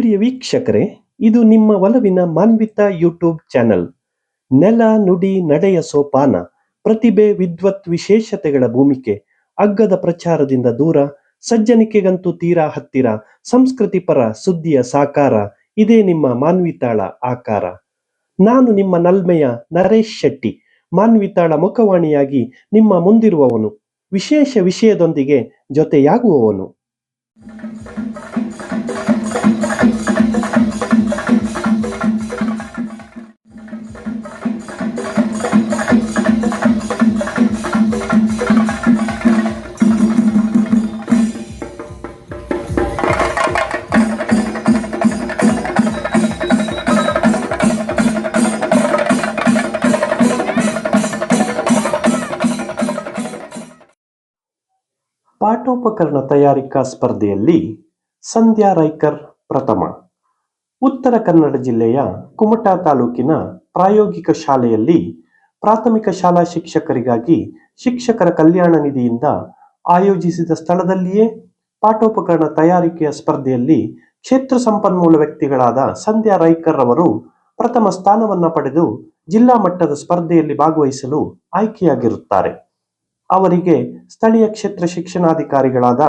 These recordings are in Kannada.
ಪ್ರಿಯ ವೀಕ್ಷಕರೇ, ಇದು ನಿಮ್ಮ ಒಲವಿನ ಮಾನ್ವಿತ ಯೂಟ್ಯೂಬ್ ಚಾನೆಲ್. ನೆಲ, ನುಡಿ, ನಡೆಯ ಸೋಪಾನ, ಪ್ರತಿಭೆ, ವಿದ್ವತ್ ವಿಶೇಷತೆಗಳ ಭೂಮಿಕೆ ಅಗ್ಗದ ಪ್ರಚಾರದಿಂದ ದೂರ, ಸಜ್ಜನಿಕೆಗಂತೂ ತೀರಾ ಹತ್ತಿರ, ಸಂಸ್ಕೃತಿ ಪರ, ಸುದ್ದಿಯ ಸಾಕಾರ, ಇದೇ ನಿಮ್ಮ ಮಾನ್ವಿತಾಳ ಆಕಾರ. ನಾನು ನಿಮ್ಮ ನಲ್ಮೆಯ ನರೇಶ್ ಶೆಟ್ಟಿ, ಮಾನ್ವಿತಾಳ ಮುಖವಾಣಿಯಾಗಿ ನಿಮ್ಮ ಮುಂದಿರುವವನು. ವಿಶೇಷ ವಿಷಯದೊಂದಿಗೆ ಜೊತೆಯಾಗುವವನು. ಪಾಠೋಪಕರಣ ತಯಾರಿಕಾ ಸ್ಪರ್ಧೆಯಲ್ಲಿ ಸಂಧ್ಯಾ ರೈಕರ್ ಪ್ರಥಮ. ಉತ್ತರ ಕನ್ನಡ ಜಿಲ್ಲೆಯ ಕುಮಟಾ ತಾಲೂಕಿನ ಪ್ರಾಯೋಗಿಕ ಶಾಲೆಯಲ್ಲಿ ಪ್ರಾಥಮಿಕ ಶಾಲಾ ಶಿಕ್ಷಕರಿಗಾಗಿ ಶಿಕ್ಷಕರ ಕಲ್ಯಾಣ ನಿಧಿಯಿಂದ ಆಯೋಜಿಸಿದ ಸ್ಥಳದಲ್ಲಿಯೇ ಪಾಠೋಪಕರಣ ತಯಾರಿಕೆಯ ಸ್ಪರ್ಧೆಯಲ್ಲಿ ಕ್ಷೇತ್ರ ಸಂಪನ್ಮೂಲ ವ್ಯಕ್ತಿಗಳಾದ ಸಂಧ್ಯಾ ರೈಕರ್ ಅವರು ಪ್ರಥಮ ಸ್ಥಾನವನ್ನು ಪಡೆದು ಜಿಲ್ಲಾ ಮಟ್ಟದ ಸ್ಪರ್ಧೆಯಲ್ಲಿ ಭಾಗವಹಿಸಲು ಆಯ್ಕೆಯಾಗಿರುತ್ತಾರೆ. ಅವರಿಗೆ ಸ್ಥಳೀಯ ಕ್ಷೇತ್ರ ಶಿಕ್ಷಣಾಧಿಕಾರಿಗಳಾದ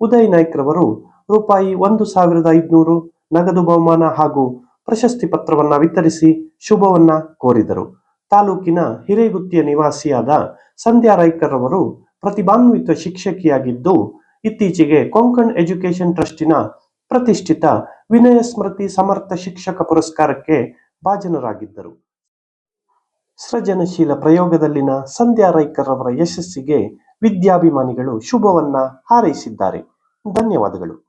ಉದಯ್ ನಾಯ್ಕ್ ರವರು ರೂಪಾಯಿ ಒಂದು ಸಾವಿರದ ಐದುನೂರು ನಗದು ಬಹುಮಾನ ಹಾಗೂ ಪ್ರಶಸ್ತಿ ಪತ್ರವನ್ನ ವಿತರಿಸಿ ಶುಭವನ್ನ ಕೋರಿದರು. ತಾಲೂಕಿನ ಹಿರೇಗುತ್ತಿಯ ನಿವಾಸಿಯಾದ ಸಂಧ್ಯಾ ರೈಕರ್ ಅವರು ಪ್ರತಿಭಾನ್ವಿತ ಶಿಕ್ಷಕಿಯಾಗಿದ್ದು, ಇತ್ತೀಚೆಗೆ ಕೊಂಕಣ್ ಎಜುಕೇಶನ್ ಟ್ರಸ್ಟಿನ ಪ್ರತಿಷ್ಠಿತ ವಿನಯ ಸ್ಮೃತಿ ಸಮರ್ಥ ಶಿಕ್ಷಕ ಪುರಸ್ಕಾರಕ್ಕೆ ಭಾಜನರಾಗಿದ್ದರು. ಸೃಜನಶೀಲ ಪ್ರಯೋಗದಲ್ಲಿನ ಸಂಧ್ಯಾ ರೈಕರ್ ಅವರ ಯಶಸ್ಸಿಗೆ ವಿದ್ಯಾಭಿಮಾನಿಗಳು ಶುಭವನ್ನ ಹಾರೈಸಿದ್ದಾರೆ. ಧನ್ಯವಾದಗಳು.